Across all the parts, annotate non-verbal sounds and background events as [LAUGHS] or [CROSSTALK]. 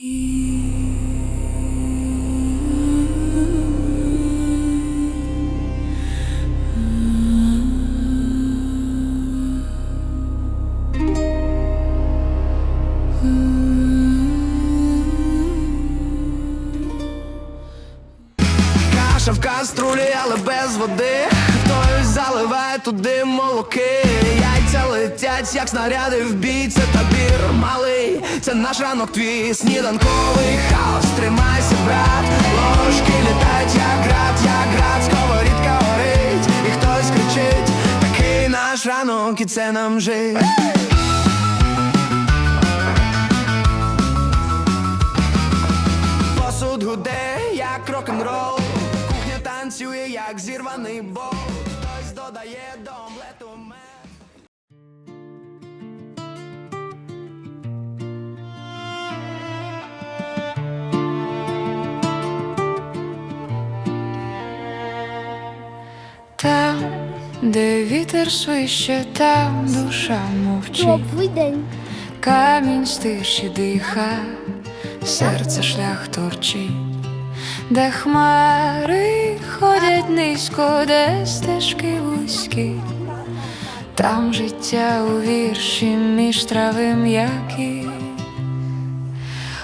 You. Каша в каструлі, але без води. Хтось заливає туди молоки. Яйця летять, як снаряди в бій. Це табір малий, це наш ранок твій сніданковий хаос. Тримайся, брат, ложки літають, як град, як град, сковорідка горить, і хтось кричить. Такий наш ранок, і це нам жить. Посуд гуде, як рок-н-рол танцює, як зірваний бол Хтось додає до омлету мед. Там, де вітер свище, там душа мовчить, день. камінь стиші диха, серце шлях торчить, де хмари ходять низько, де стежки вузькі, там життя у вірші між трави м'які.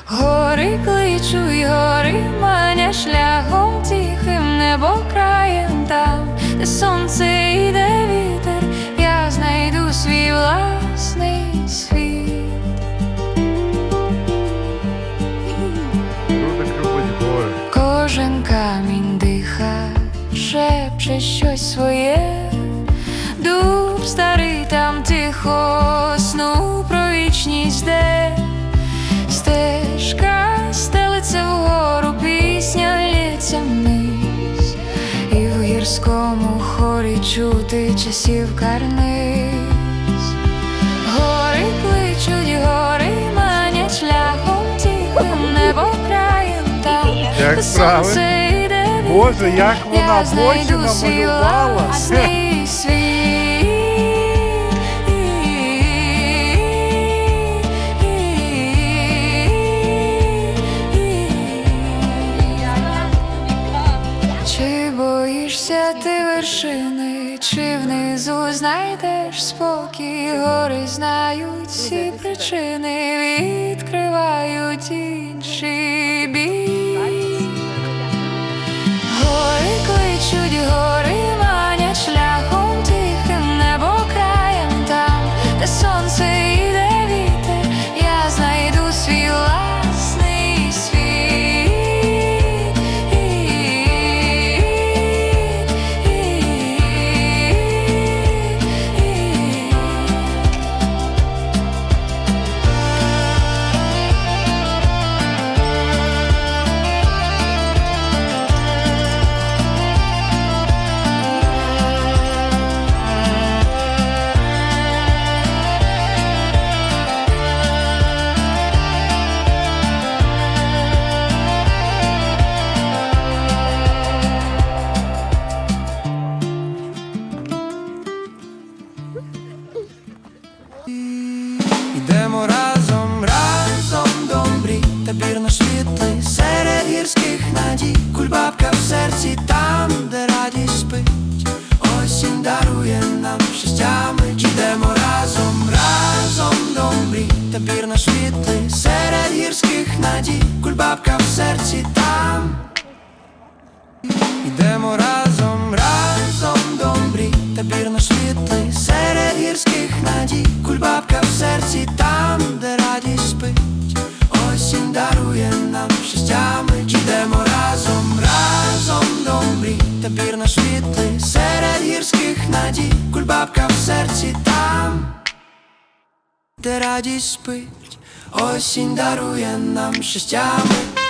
Гори кличу й гори маня шляхом тихим небо краєм там, де сонце шепче щось своє, дуб старий там тихо, сну про вічність де. Стежка стелиться вгору, пісня лється вниз, і в гірському хорі чути часів карниз. Гори кличуть, гори манять шляхом тихим небо краєм там, Як Боже, як вона в очі намалювала. [LAUGHS] Чи боїшся ти вершини, чи внизу знайдеш спокій, гори знають всі причини, відкривають інший серці там, де радість спить. Осінь дарує нам щастя Ідемо разом, разом до мрій. Табір наш світлий серед гірських надій. Кульбабка в серці там. Ідемо разом, разом до мрій. Табір наш світлий серед гірських надій. Кульбабка в серці там, гірських надій Кульбабка в серці там, де радість спить. Осінь дарує нам щастя. мить